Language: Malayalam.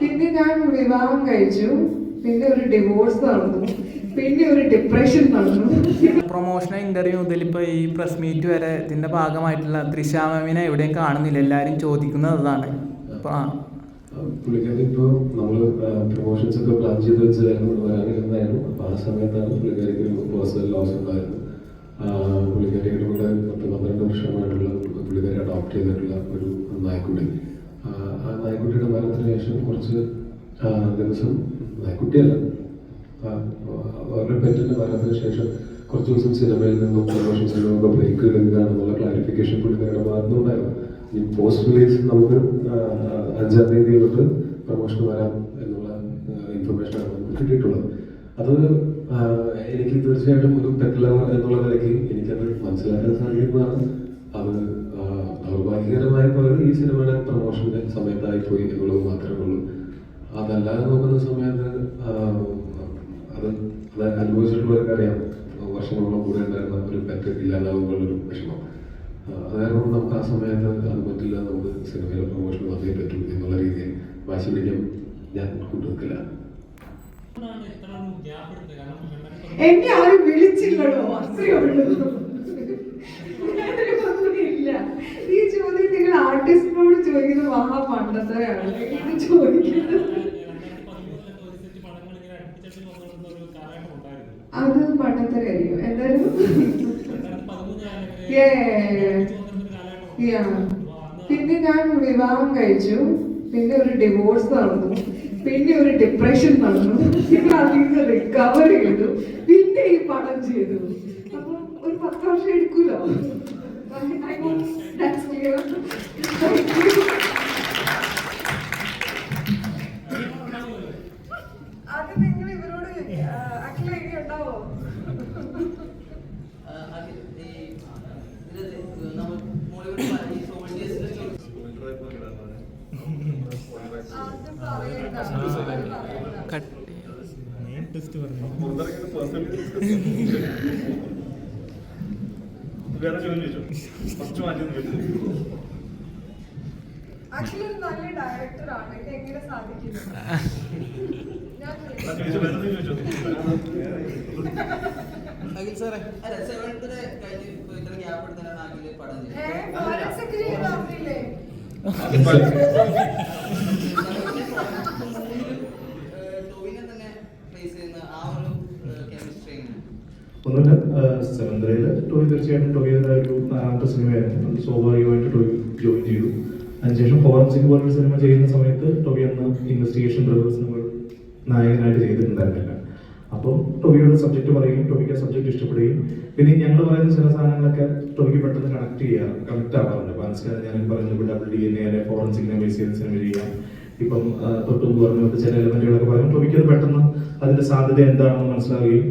പിന്നെ ഞാൻ വിവാഹം കഴിച്ചു. പിന്നെ ഒരു ഡിവോഴ്സ് നടന്നു. പിന്നെ ഒരു ഡിപ്രഷൻ നടന്നു. പ്രൊമോഷൻ ഇന്റർവ്യൂ മുതൽ ഇപ്പോൾ ഈ പ്രസ് മീറ്റ് വരെ ഇതിന്റെ ഭാഗമായിട്ടുള്ള തൃശാമിനെ എവിടെയും കാണുന്നില്ല. എല്ലാരും ചോദിക്കുന്നത് അതാണ്. അപ്പോൾ ആ. പുള്ളിക്കാരി ഇപ്പോൾ നമ്മൾ പ്രൊമോഷൻസ് ഒക്കെ പ്ലാൻ ചെയ്ത് വെച്ചതായിരുന്നു. വരാനിരുന്നായിരുന്നു അപ്പോൾ ആ സമയത്താണ് പുള്ളിക്കാരിക്ക് ഒരു പേഴ്സണൽ ലോസ് ഉണ്ടായിരുന്നു പുള്ളിക്കാരിയുടെ കൂടെ പത്ത് പന്ത്രണ്ട് വർഷമായിട്ടുള്ള പുള്ളിക്കാരി അഡോപ്റ്റ് ചെയ്തിട്ടുള്ള ഒരു നായ്ക്കുട്ടി. ആ നായ്ക്കുട്ടിയുടെ മരണത്തിന് ശേഷം കുറച്ച് ദിവസം നായ്ക്കുട്ടിയല്ല. അവരുടെ പെറ്റിന്റെ മരണത്തിന് ശേഷം കുറച്ച് ദിവസം സിനിമയിൽ നിന്നും പ്രൊമോഷൻ സിനിമയൊക്കെ ബ്രേക്ക് എടുക്കുകയാണെന്നുള്ള ക്ലാരിഫിക്കേഷൻ പുള്ളിക്കാരുടെ ഭാഗത്തുനിന്നുണ്ടായിരുന്നു ഈ പോസ്റ്റ് റിലീസ് നമുക്ക് അഞ്ചാം തീയതി തൊട്ട് പ്രൊമോഷൻ വരാം എന്നുള്ള ഇൻഫർമേഷനാണ് നമുക്ക് കിട്ടിയിട്ടുള്ളത്. അത് എനിക്ക് തീർച്ചയായിട്ടും ഒരു പെറ്റ് ലവർ എന്നുള്ള നിലയ്ക്ക് എനിക്കത് മനസ്സിലാക്കാൻ സാധിക്കുന്നതാണ്. അത് ദൗർഭാഗ്യകരമായ പോലെ ഈ സിനിമയുടെ പ്രൊമോഷന്റെ സമയത്തായി പോയി എന്നുള്ളത് മാത്രമേ ഉള്ളൂ. അതല്ലാതെ നോക്കുന്ന സമയത്ത് അത് അത് അനുഭവിച്ചിട്ടുള്ളവർക്ക് അറിയാം വർഷങ്ങളോളം കൂടെ ഉണ്ടായിരുന്ന ഒരു പെറ്റ് ഇല്ലാതാകുമ്പോഴുള്ളൊരു വിഷമം. അതായത് നമുക്ക് ആ സമയത്ത് അത് പറ്റില്ല നമുക്ക് സിനിമയിലെ പ്രൊമോഷൻ വന്നേ പറ്റൂ എന്നുള്ള രീതിയിൽ വാശി പിടിക്കാൻ ഞാൻ കൂട്ടുനിൽക്കില്ല. എന്നെ ആരും വിളിച്ചില്ലടോ. അത്രയേ ഉള്ളൂ ഒന്നുമില്ല ഈ ചോദ്യം നിങ്ങൾ ആർട്ടിസ്റ്റിനോട് ചോദിക്കുന്നത് പണ്ടത്തെ പണ്ടത്തരാണ് ഇത് ചോദിക്കുന്നത് അത് പണ്ടത്തരായിരിക്കും എന്തായാലും. പിന്നെ ഞാൻ വിവാഹം കഴിച്ചു. പിന്നെ ഒരു ഡിവോഴ്സ് നടന്നു. പിന്നെ ഒരു ഡിപ്രഷൻ നടന്നു. പിന്നെ അതിൽ നിന്ന് റിക്കവർ ചെയ്തു പിന്നെ ഈ പടം ചെയ്തു. അപ്പൊ ഒരു പത്ത് വർഷം എടുക്കൂലോ. Thank you. അഖിൽ സാറേ. ഇത്ര ഗ്യാപ്പ് എടുത്തിട്ടാണ് അഖിൽ പടം ഒന്നുമില്ല. സെവന്തരയിൽ ടോയ് തീർച്ചയായിട്ടും ടോയുടെ ഒരു നാലാമത്തെ സിനിമയായിരുന്നു. സ്വാഭാവികമായിട്ട് ടോയ് ജോയിൻ ചെയ്തു. അതിനുശേഷം ഫോറൻസിക് പോലുള്ള സിനിമ ചെയ്യുന്ന സമയത്ത് ടോബി അന്ന് ഇൻവെസ്റ്റിഗേഷൻ ബ്രദേഴ്സ് നമ്മൾ നായകനായിട്ട് ചെയ്തിട്ടുണ്ടായിരുന്നില്ല. അപ്പം ടോബിയുടെ സബ്ജക്റ്റ് പറയുകയും ടോബിക്ക് ആ സബ്ജക്റ്റ് ഇഷ്ടപ്പെടുകയും പിന്നെ ഞങ്ങൾ പറയുന്ന ചില സാധനങ്ങളൊക്കെ ടോബിക്ക് പെട്ടെന്ന് കണക്ട് ചെയ്യാം കണക്ട് ആവാറുണ്ട്. മനസ്സിലായി ഞാൻ പറയുന്നത് ഡബിൾ ഡി എൻ എ ഫോറൻസിക്കിനെ ബേസ് ചെയ്ത് സിനിമ ചെയ്യാം. ഇപ്പം തൊട്ടും പറഞ്ഞ ചില എലമെന്റുകളൊക്കെ പറയും ടോബിക്ക് അത് പെട്ടെന്ന് അതിന്റെ സാധ്യത എന്താണെന്ന് മനസ്സിലാവുകയും